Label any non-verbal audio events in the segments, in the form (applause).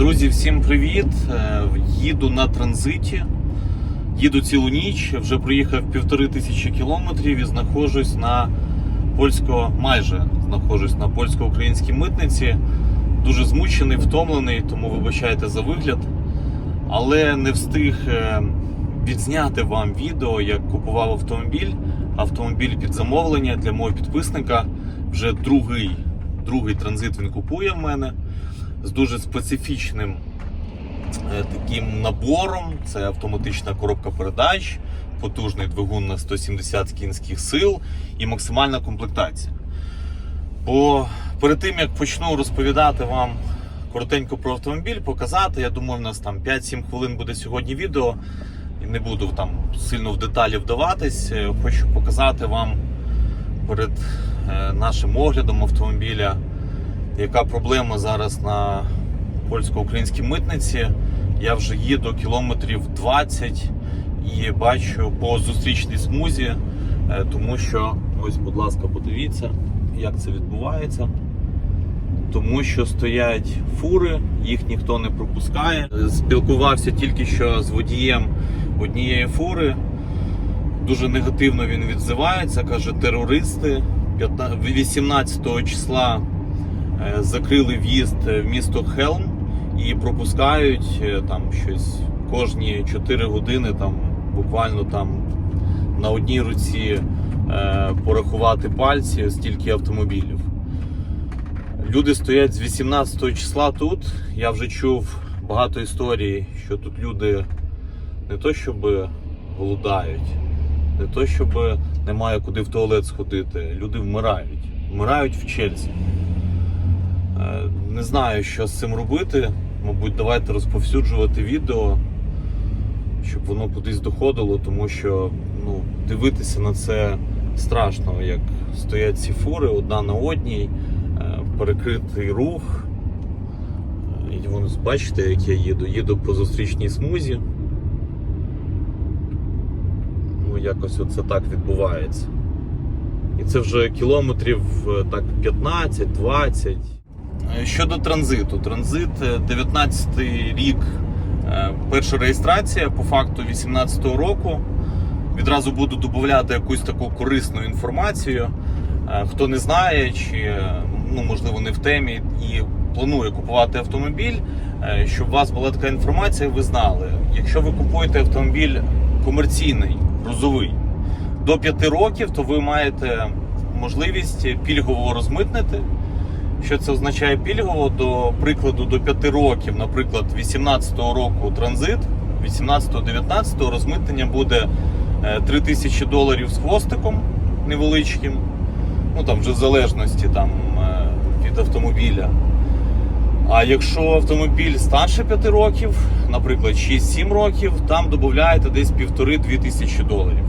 Друзі, всім привіт! Е, Їду на транзиті. Їду цілу ніч, вже проїхав півтори тисячі кілометрів і знаходжусь на польсько, майже знаходжусь на польсько-українській митниці. Дуже змучений, втомлений, тому вибачайте за вигляд. Але не встиг е, відзняти вам відео, як купував автомобіль. Автомобіль під замовлення для мого підписника. Вже другий, другий транзит він купує в мене з дуже специфічним е, таким набором. Це автоматична коробка передач, потужний двигун на 170 кінських сил і максимальна комплектація. Бо перед тим як почну розповідати вам коротенько про автомобіль, показати, я думаю, у нас там 5-7 хвилин буде сьогодні відео. І не буду там сильно в деталі вдаватись. Е, Хочу показати вам перед е, нашим оглядом автомобіля, яка проблема зараз на польсько-українській митниці. Я вже їду кілометрів 20 і бачу по зустрічній смузі, е, тому що, ось, будь ласка, подивіться, як це відбувається. Тому що стоять фури, їх ніхто не пропускає. Спілкувався тільки що з водієм однієї фури. Дуже негативно він відзивається. Каже, терористи 18 числа закрили в'їзд в місто Хелм і пропускають е, там щось кожні 4 години, там буквально там на одній руці е, порахувати пальці стільки автомобілів. Люди стоять з 18 числа тут. Я вже чув багато історій, що тут люди не то щоб голодають, не то щоб немає куди в туалет сходити. Люди вмирають. Вмирають в Чельсі. Е, Не знаю, що з цим робити. Мабуть, давайте розповсюджувати відео, щоб воно кудись доходило, тому що ну, дивитися на це страшно, як стоять ці фури одна на одній, е, перекритий рух. Е, І вон, бачите, як я їду. Їду по зустрічній смузі. Ну, якось оце так відбувається. І це вже кілометрів так 15-20. Е, Щодо транзиту, транзит е, 19 рік, е, перша реєстрація по факту 18-го року. Відразу буду додати якусь таку корисну інформацію. Е, Хто не знає, чи е, ну, можливо не в темі і планує купувати автомобіль, е, щоб у вас була така інформація, ви знали. Якщо ви купуєте автомобіль комерційний, грузовий, до 5 років, то ви маєте можливість пільгово розмитнити. Що це означає пільгово? До прикладу, до 5 років, наприклад, 18-го року транзит, 18-19 розмитнення буде е, 3000 доларів з хвостиком невеличким. Ну там вже в залежності там, е, від автомобіля. А якщо автомобіль старше 5 років, наприклад, 6-7 років, там додаєте десь 1,5-2 тисячі доларів.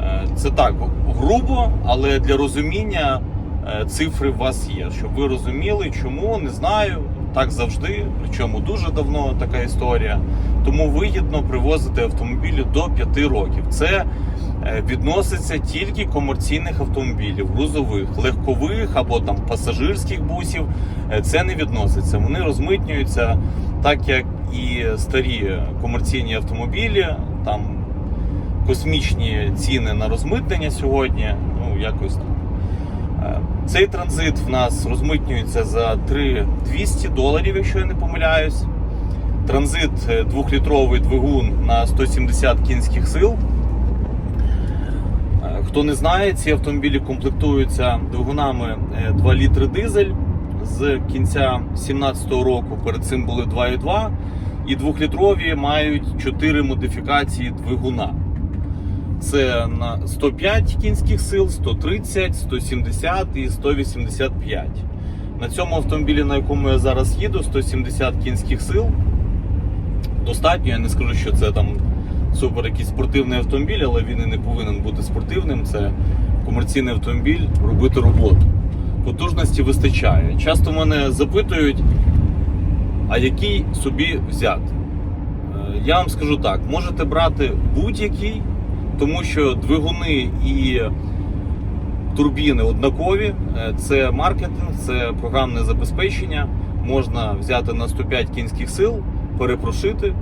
Е, Це так грубо, але для розуміння цифри у вас є. Щоб ви розуміли, чому не знаю. Так завжди, причому дуже давно така історія. Тому вигідно привозити автомобілі до 5 років. Це е, відноситься тільки комерційних автомобілів, грузових, легкових або там пасажирських бусів. Е, Це не відноситься. Вони розмитнюються так, як і старі комерційні автомобілі. Там космічні ціни на розмитнення сьогодні. Ну, якось так. Е, Цей транзит в нас розмитнюється за 3200 доларів, якщо я не помиляюсь. Транзит е, двохлітровий двигун на 170 кінських сил. Е, Хто не знає, ці автомобілі комплектуються двигунами е, 2 літри дизель з кінця 2017 року. Перед цим були 2,2 і двохлітрові мають 4 модифікації двигуна. Це на 105 кінських сил, 130, 170 і 185. На цьому автомобілі, на якому я зараз їду, 170 кінських сил. Достатньо, я не скажу, що це там супер якийсь спортивний автомобіль, але він і не повинен бути спортивним. Це комерційний автомобіль, робити роботу. Потужності вистачає. Часто мене запитують, а який собі взяти. Е, Я вам скажу так: можете брати будь-який, тому що двигуни і турбіни однакові. Е, Це маркетинг, це програмне забезпечення. можна взяти на 105 кінських сил, перепрошити,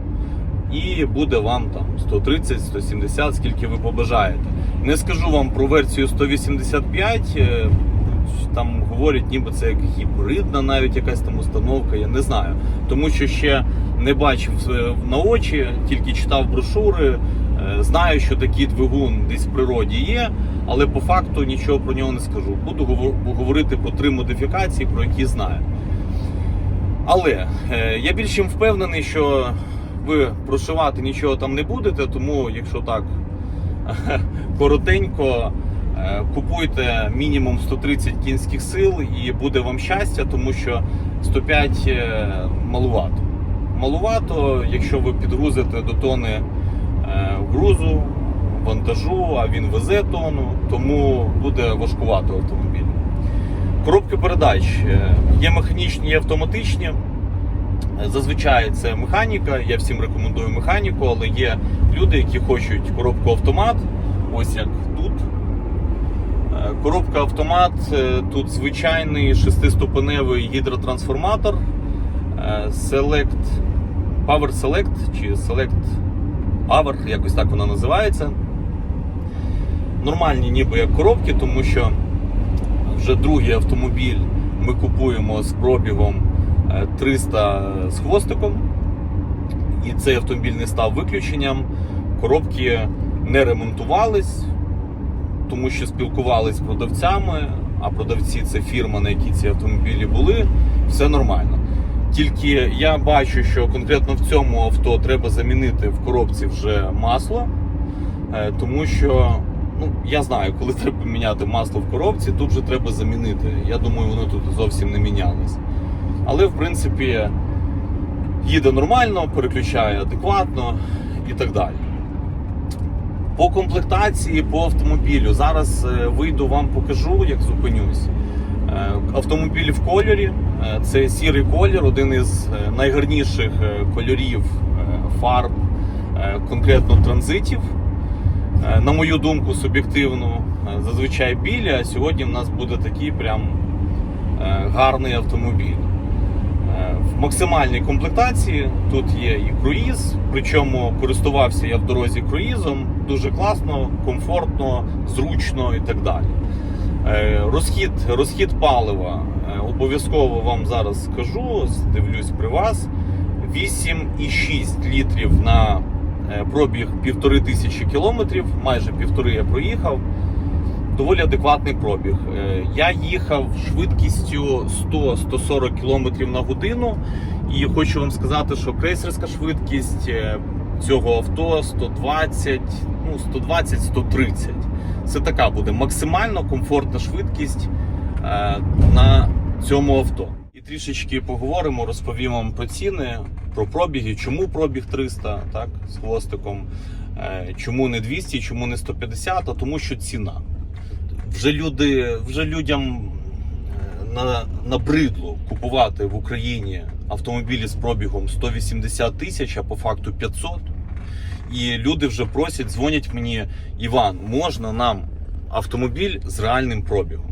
і буде вам там 130, 170, скільки ви побажаєте. Не скажу вам про версію 185. е, Там говорять, ніби це як гібридна навіть якась там установка, я не знаю. Тому що ще не бачив е, на очі, тільки читав брошури. Е, Знаю, що такий двигун десь в природі є, але по факту нічого про нього не скажу. Буду говорити про три модифікації, про які знаю. Але е, я більш чим впевнений, що ви прошивати нічого там не будете, тому якщо так (laughs) коротенько, е, купуйте мінімум 130 кінських сил і буде вам щастя, тому що 105 е, малувато. Малувато, якщо ви підгрузите до тони грузу, вантажу, а він везе тону, тому буде важкувато автомобіль. Коробки передач е, є механічні, є автоматичні. Е, Зазвичай це механіка. Я всім рекомендую механіку, але є люди, які хочуть коробку автомат. Ось як тут. Е, Коробка автомат. е, Тут звичайний шестиступеневий гідротрансформатор. е, Select Power Select чи Select Power, якось так вона називається. Нормальні ніби як коробки, тому що вже другий автомобіль ми купуємо з пробігом е, 300 з хвостиком. І цей автомобіль не став виключенням. Коробки не ремонтувались, тому що спілкувались з продавцями, а продавці це фірма, на якій ці автомобілі були. Все нормально. Тільки я бачу, що конкретно в цьому авто треба замінити в коробці вже масло, е, тому що ну, я знаю, коли (laughs) треба міняти масло в коробці, тут вже треба замінити. Я думаю, воно тут зовсім не мінялось. Але в принципі їде нормально, переключає адекватно і так далі. По комплектації по автомобілю. Зараз е, вийду вам покажу, як зупинюсь. Е, Автомобіль в кольорі. Е, Це сірий колір, один із е, найгарніших кольорів фарб, конкретно транзитів. На мою думку, суб'єктивну, е, зазвичай білі, а сьогодні в нас буде такий прям гарний автомобіль. В максимальній комплектації тут є і круїз, причому користувався я в дорозі круїзом. Дуже класно, комфортно, зручно і так далі. Е, Розхід, розхід палива е, обов'язково вам зараз скажу, дивлюсь при вас. 8,6 літрів на е, пробіг півтори тисячі кілометрів, майже півтори я проїхав. Доволі адекватний пробіг. Я їхав швидкістю 100-140 км на годину, і хочу вам сказати, що крейсерська швидкість цього авто 120, ну 120-130. Це така буде максимально комфортна швидкість е, на цьому авто. І трішечки поговоримо, розповім вам про ціни, про пробіги, чому пробіг 300, так, з хвостиком, е, чому не 200, чому не 150, а тому що ціна. Вже люди, вже людям е, на, набридло купувати в Україні автомобілі з пробігом 180 тисяч, а по факту 500. І люди вже просять, дзвонять мені, Іван, можна нам автомобіль з реальним пробігом.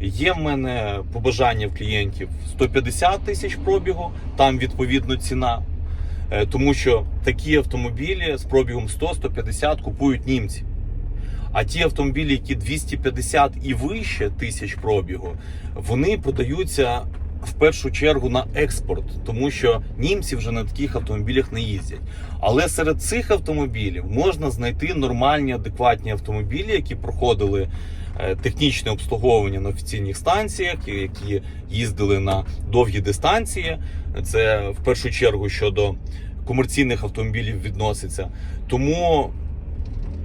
Є в мене побажання в клієнтів 150 тисяч пробігу, там відповідно ціна. Е, Тому що такі автомобілі з пробігом 100-150 купують німці. А ті автомобілі, які 250 і вище тисяч пробігу, вони продаються в першу чергу на експорт, тому що німці вже на таких автомобілях не їздять. Але серед цих автомобілів можна знайти нормальні, адекватні автомобілі, які проходили е, технічне обслуговування на офіційних станціях, які їздили на довгі дистанції. Це в першу чергу щодо комерційних автомобілів відноситься. Тому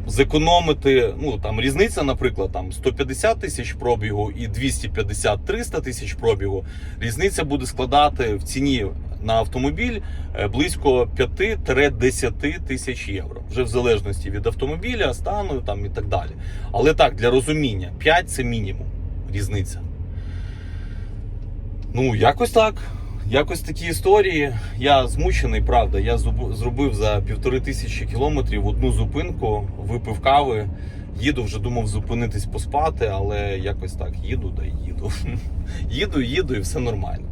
зекономити, ну там різниця, наприклад, там 150 тисяч пробігу і 250-300 тисяч пробігу. Різниця буде складати в ціні на автомобіль е, близько 5-10 тисяч євро, вже в залежності від автомобіля, стану там і так далі. Але так, для розуміння, 5 це мінімум різниця. Ну, якось так. Якось такі історії. Я змучений, правда. Я зробив за півтори тисячі кілометрів одну зупинку, випив кави, Їду, вже думав зупинитись поспати, але якось так їду, да їду. (laughs) їду, їду і все нормально.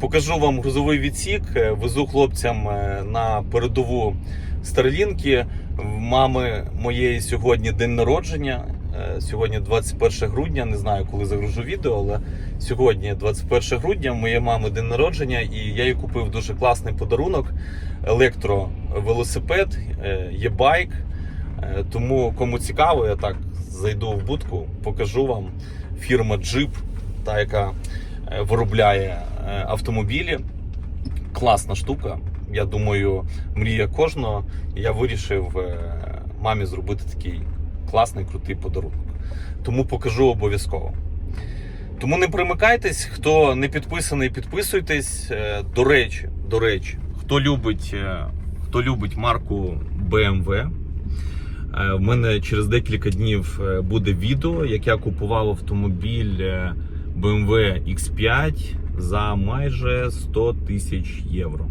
Покажу вам грузовий відсік. Е, Везу хлопцям е, на передову Старлінки. В мами моєї сьогодні день народження. Е, Сьогодні 21 грудня. Не знаю, коли загружу відео, але сьогодні 21 грудня. Моєї мами день народження, і я їй купив дуже класний подарунок: електровелосипед, е, є байк. Е, Тому кому цікаво, я так зайду в будку, покажу вам фірма Jeep, та яка виробляє автомобілі. Класна штука. Я думаю, мрія кожного. Я вирішив мамі зробити такий класний, крутий подарунок. Тому покажу обов'язково. Тому не примикайтесь, хто не підписаний, підписуйтесь. Е, До речі, до речі, хто любить, е, хто любить марку BMW, е, в мене через декілька днів буде відео, як я купував автомобіль BMW X5 за майже 100 тисяч євро.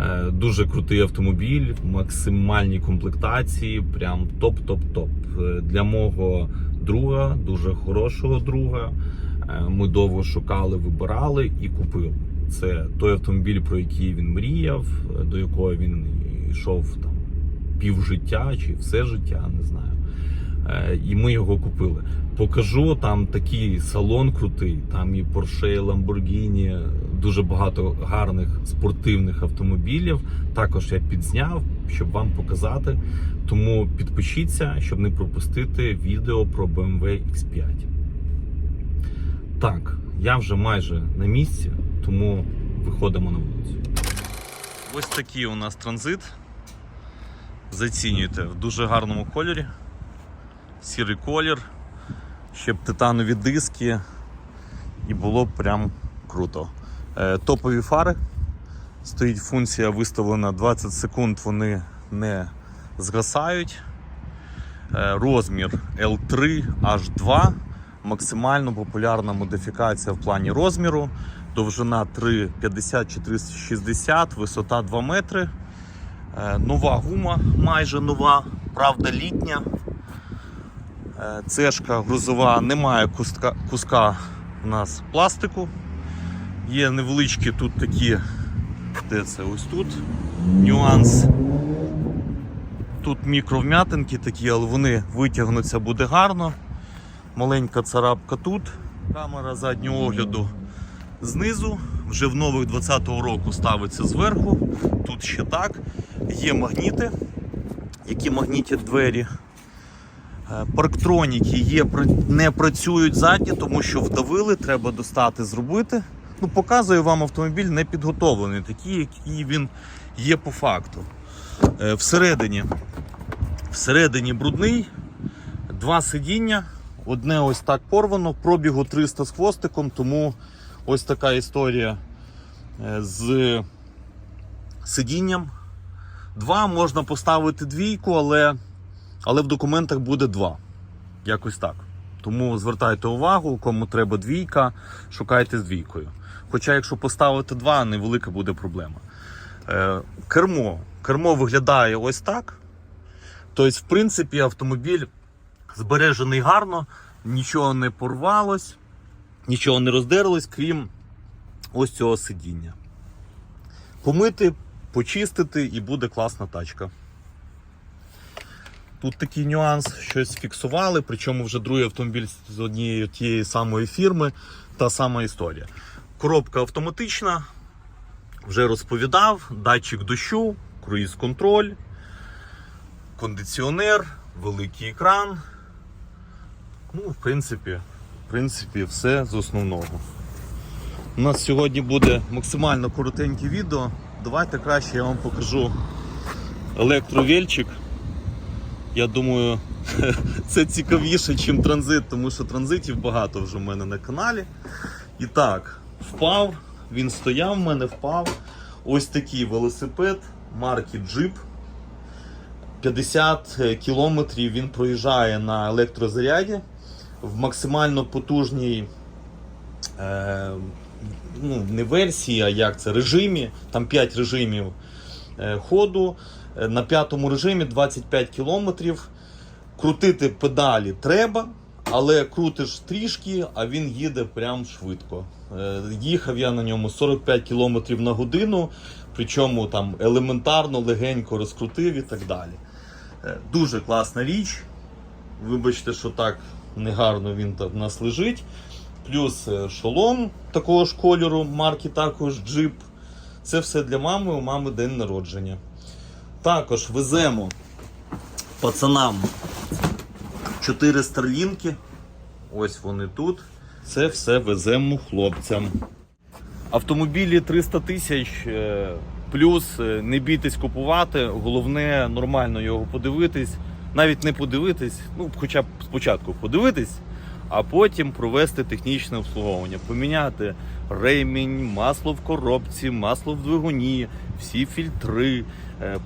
Е, Дуже крутий автомобіль, в максимальній комплектації, прям топ-топ-топ. Е, Для мого друга, дуже хорошого друга. Е, Ми довго шукали, вибирали і купили. Це той автомобіль, про який він мріяв, до якого він йшов там півжиття чи все життя, не знаю. І ми його купили. Покажу там такий салон крутий, там і Porsche, і Lamborghini, дуже багато гарних спортивних автомобілів. Також я підзняв, щоб вам показати. Тому підпишіться, щоб не пропустити відео про BMW X5. Так, я вже майже на місці, тому виходимо на вулицю. Ось такий у нас транзит. Зацінюйте в дуже гарному кольорі. Сірий колір, ще б титанові диски, і було б прям круто. Е, топові фари. Стоїть функція виставлена 20 секунд, вони не згасають. Е, розмір L3 H2. Максимально популярна модифікація в плані розміру. Довжина 3,50 чи 360, висота 2 метри. Е, Нова гума, майже нова, правда, літня. Е, Цешка грузова, немає куска, куска у нас пластику. Є невеличкі тут такі, де це ось тут нюанс. Тут мікровм'ятинки такі, але вони витягнуться буде гарно. Маленька царапка тут. Камера заднього огляду знизу. Вже в нових 20-го року ставиться зверху. Тут ще так. Є магніти, які магнітять двері. Е, Парктроніки є, не працюють задні, тому що вдавили, треба достати, зробити. Ну, показую вам автомобіль не підготовлений, такий, який він є по факту. Е, Всередині, всередині брудний, два сидіння, одне ось так порвано, пробігу 300 з хвостиком, тому ось така історія е, з сидінням. Два можна поставити двійку, але але в документах буде два. Якось так. Тому звертайте увагу, кому треба двійка, шукайте з двійкою. Хоча, якщо поставити два, невелика буде проблема. Е, кермо. Кермо виглядає ось так. Тобто, в принципі, автомобіль збережений гарно, нічого не порвалось, нічого не роздерлось, крім ось цього сидіння. Помити, почистити і буде класна тачка. Тут такий нюанс, щось фіксували, причому вже другий автомобіль з однієї тієї самої фірми, та сама історія. Коробка автоматична, вже розповідав, датчик дощу, круїз-контроль, кондиціонер, великий екран. Ну, в принципі, в принципі, все з основного. У нас сьогодні буде максимально коротеньке відео. Давайте краще я вам покажу електровельчик. Я думаю, (laughs) це цікавіше, ніж транзит, тому що транзитів багато вже в мене на каналі. І так, впав, він стояв в мене, впав. Ось такий велосипед марки Jeep. 50 кілометрів він проїжджає на електрозаряді в максимально потужній е, ну, не версії, а як це режимі. Там 5 режимів е, ходу. На п'ятому режимі 25 кілометрів. Крутити педалі треба, але крутиш трішки, а він їде прям швидко. Е, Їхав я на ньому 45 км на годину, причому там елементарно, легенько розкрутив і так далі. Е, Дуже класна річ. Вибачте, що так негарно він в нас лежить. Плюс е, шолом такого ж кольору, марки також джип. Це все для мами, у мами день народження. Також веземо пацанам 4 старлінки. Ось вони тут. Це все веземо хлопцям. Автомобілі 300 тисяч. е, Плюс е, не бійтесь купувати. Головне нормально його подивитись. Навіть не подивитись, ну хоча б спочатку подивитись, а потім провести технічне обслуговування, поміняти ремінь, масло в коробці, масло в двигуні, всі фільтри,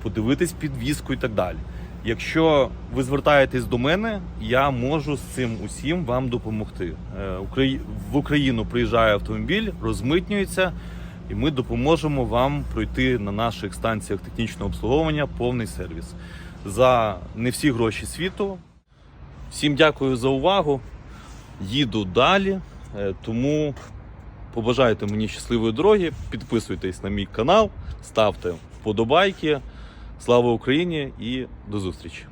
подивитись підвіску і так далі. Якщо ви звертаєтесь до мене, я можу з цим усім вам допомогти. Е, В Україну приїжджає автомобіль, розмитнюється, і ми допоможемо вам пройти на наших станціях технічного обслуговування повний сервіс за не всі гроші світу. Всім дякую за увагу. Їду далі, е, тому побажайте мені щасливої дороги, підписуйтесь на мій канал, ставте вподобайки. Слава Україні і до зустрічі!